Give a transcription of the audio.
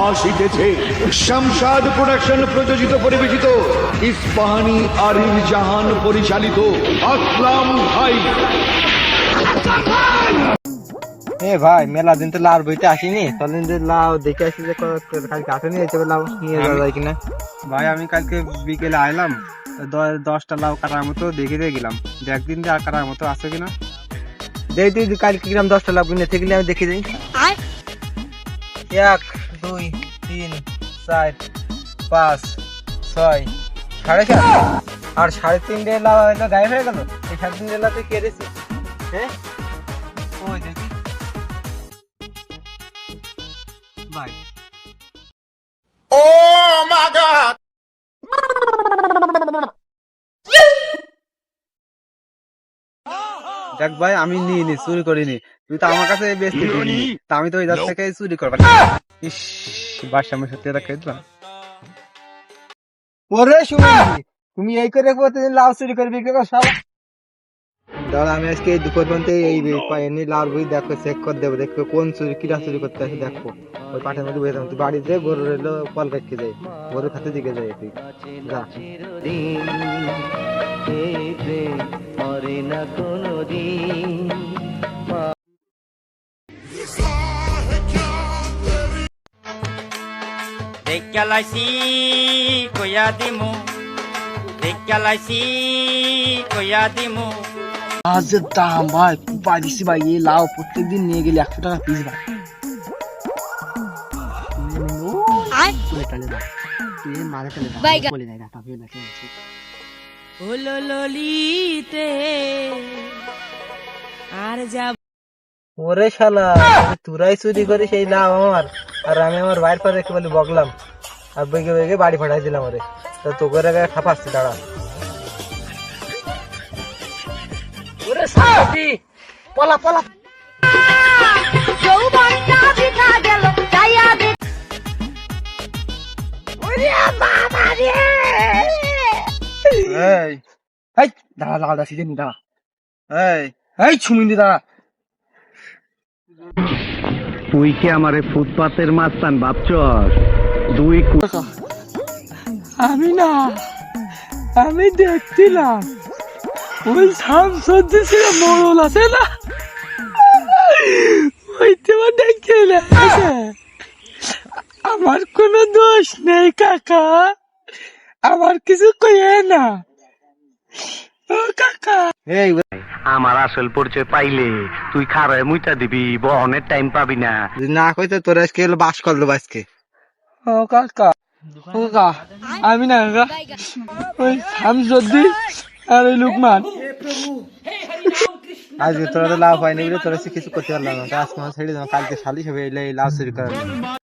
আসিতেছে। শামশাদ প্রোডাকশন প্রযোজিত পরিবেশিত ইস্পাহানি আরিফ জাহান পরিচালিত আসলাম ভাই। এ ভাই মেলা দিন তো লাউ বইতে আসিনি। ততদিন তো লাউ দেখে আসি যে কালকে আসেনি তবে লাউ নিয়ে যাওয়া যায় কিনা। ভাই আমি কালকে বিকেলে আইলাম দশটা লাউ কাটার মতো দেখে দিয়ে গেলাম। দেখ দিন দিয়ে আর কাটার মতো আছে কিনা। দেই তুই তুই কালকে গেলাম দশটা লাউ কিনে থেকে আমি দেখে যাই। এক দুই তিন চার পাঁচ ছয় সাড়ে সাত। আর সাড়ে লাউ হয়তো গায়ে হয়ে গেল এই সাড়ে তিনটে লাউ তুই কেটেছিস হ্যাঁ? ওই দেখি। ভাই দেখ ভাই আমি নিয়ে নি চুরি করিনি। তুই তো আমার কাছে বেশি তা আমি তো ওই জায়গা থেকে চুরি করবার। ইস বাসা আমি সত্যি এটা খেয়ে ওরে শুনি তুমি এই করে প্রতিদিন লাউ চুরি করে বিক্রি করো সব দাদা আমি আজকে এই দুপুর পর্যন্ত এই লাউর বই দেখো চেক করে দেবো দেখো কোন চুরি কিরা চুরি করতে আসে দেখো। ওই পাটের মধ্যে বসে তুই বাড়ি যে গরু কল রেখে যাই গরু খাতে দিকে যাই তুই। যা। দেখালাইছি কইয়া দিমু। দেখালাইছি কইয়া দিমু। আজ দাম ভাই খুব বাড়িছি ভাই এই লাউ প্রত্যেকদিন নিয়ে গেলে একশো টাকা পিস ভাই। আর যাব ওরে শালা তোরাই চুরি করিস এই লাভ আমার। আর আমি আমার বাইর পরে রেখে বলি বকলাম। আর বেগে বেগে বাড়ি পাঠাই দিলাম ওরে। তো তোকে রেখে খাপাচ্ছি দাঁড়া। ওরে সাথী পলা পলা। যৌবনটা বৃথা গেল যাইয়া দেখ ওরে বাবা রে! এই এই দাঁড়া দাঁড়া দাঁড়া সিজেনি দাঁড়া। এই এই ছুমিন্দি দাঁড়া। তুই কি আমারে ফুটপাতের মাস্তান ভাবছস? দুই আমি না আমি দেখছিলাম। ওই শামসুদ্দি ছিল মোড়ল আছে না? ওই তোমার আমার কোনো দোষ নেই কাকা। আমার কিছু কয়ে না। ও কাকা। এই আমার আসল পরিচয় পাইলে তুই খারায় মুইটা দিবি বহনের টাইম পাবি না। না কইতে তোর আজকে হলো বাস করল আজকে। ও কাকা ও কাকা আমি না কাকা ওই শামসুদ্দি আর ওই লুকমান। আজকে তোরা তো লাভ হয়নি বলে তোরা সে কিছু করতে পারলাম না। আজকে আমার ছেড়ে দাও কালকে সালিশ হবে এই লাভ করার